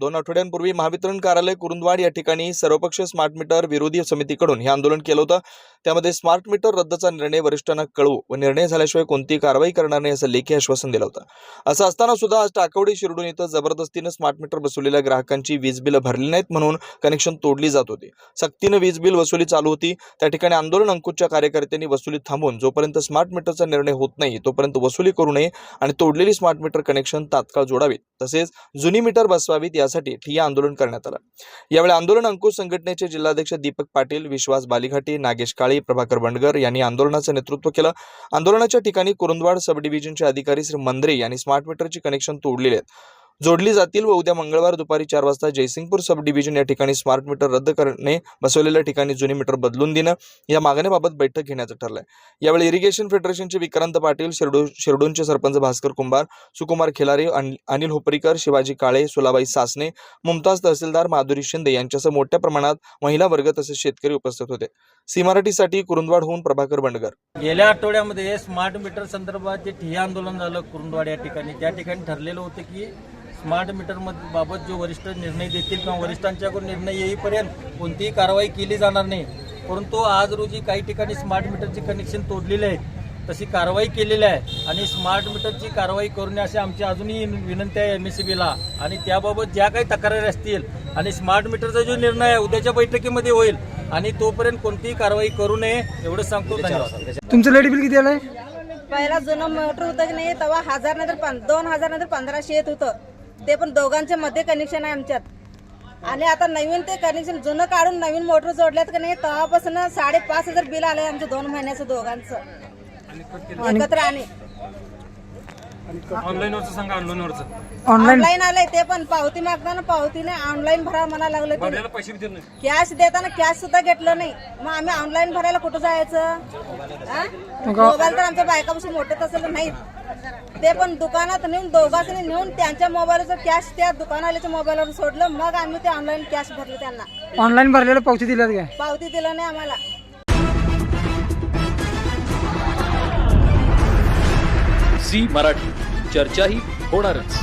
दोन आठवड्यांपूर्वी महावितरण कार्यालय कुरुंदवाड या ठिकाणी सर्वपक्षीय स्मार्ट मीटर विरोधी समितीकडून हे आंदोलन केलं होतं. त्यामध्ये स्मार्ट मीटर रद्दचा निर्णय वरिष्ठांना कळवू व निर्णय झाल्याशिवाय कोणती कारवाई करणार नाही असं लेखी आश्वासन दिलं होतं. असं असताना सुद्धा आज टाकवडी शिरडून इथं जबरदस्तीनं स्मार्ट मीटर बसवलेल्या ग्राहकांची वीज बिलं भरली नाहीत म्हणून कनेक्शन तोडली जात होती. सक्तीनं वीज बिल वसुली चालू होती. त्या ठिकाणी आंदोलन अंकुशच्या कार्यकर्त्यांनी वसुली थांबून जोपर्यंत स्मार्ट मीटरचा निर्णय होत नाही तोपर्यंत वसुली करू नये आणि तोडलेली स्मार्ट मीटर कनेक्शन तात्काळ जोडावीत. तसेच जुनी मीटर बसवावीत यासाठी ठिय्या आंदोलन करण्यात आलं. यावेळी आंदोलन अंकुश संघटनेचे जिल्हाध्यक्ष दीपक पाटील विश्वास बालीघाटी नागेश काळे प्रभाकर बंडगर यांनी आंदोलनाचं नेतृत्व केलं. आंदोलनाच्या ठिकाणी कुरुंदवाड सब डिव्हिजनचे अधिकारी श्री मंद्रे यांनी स्मार्ट मीटरची कनेक्शन तोडलेले आहेत. जोडली जातील व उद्या मंगळवार दुपारी चार वाजता जयसिंगपूर सब डिव्हिजन या ठिकाणी स्मार्ट मीटर रद्द करणे बसवलेल्या ठिकाणी जुनी मीटर बदलून देणं या मागणीबाबत बैठक घेण्याचं ठरलं यावेळी इरिगेशन फेडरेशनचे विक्रांत पाटील शिरडू शिरडूनचे सरपंच भास्कर कुंभार सुकुमार खिलारे अनिल होपरीकर शिवाजी काळे सुलाबाई सासने मुमताज तहसीलदार माधुरी शिंदे यांच्यासह मोठ्या प्रमाणात महिला वर्ग तसेच शेतकरी उपस्थित होते. सी मराठीसाठी कुरुंदवाडहून प्रभाकर बंडगर. गेल्या आठवड्यामध्ये स्मार्ट मीटर संदर्भात जे ठिय्या आंदोलन झालं कुरुंदवाड या ठिकाणी त्या ठिकाणी ठरलेलं होतं की स्मार्ट मीटर बाबत जो वरिष्ठ निर्णय देतील किंवा वरिष्ठांच्याकडून निर्णय येईपर्यंत कोणतीही कारवाई केली जाणार नाही. परंतु आज रोजी काही ठिकाणी स्मार्ट मीटरचे कनेक्शन तोडलेले आहेत. तशी कारवाई केलेली आहे आणि स्मार्ट मीटरची कारवाई करून अशी आमची अजूनही विनंती आहे एम एस आणि त्याबाबत ज्या काही तक्रारी असतील आणि स्मार्ट मीटरचा जो निर्णय आहे उद्याच्या बैठकीमध्ये होईल. आणि तोपर्यंत कोणतीही कारवाई करू नये एवढं सांगतो तुमचं लाइट बिल किती आलंय? पहिला जुनं मोटर होतं की नाही तेव्हा हजार नाही तर पं- दोन हजार नाही तर पंधराशे येत होतं. ते पण दोघांच्या मध्ये कनेक्शन आहे आमच्यात. आणि आता नवीन ते कनेक्शन जुनं काढून नवीन मोटर जोडल्यात की नाही तेव्हापासून साडेपाच हजार बिल आलंय आमचं दोन महिन्याचं दोघांचं. एकत्र आणि. ऑनलाईन ऑनलाईन आलंय ते पण पावती मागताना पावतीने ऑनलाईन भरा म्हणा लागलं कॅश देताना कॅश सुद्धा घेतलं नाही. मग आम्ही ऑनलाईन भरायला कुठं जायचं? हा? मोबाईल तर आमच्या बायकापासून मोठं तसं नाही ते पण दुकानात नेऊन दोघांनी नेऊन त्यांच्या मोबाईलचं कॅश त्या दुकानवाल्याच्या मोबाईलवर सोडलं. मग आम्ही ते ऑनलाईन कॅश भरले त्यांना. ऑनलाईन भरलेलं पावती दिल्यात काय? पावती दिलं नाही आम्हाला. झी मराठी. चर्चाही होणारच.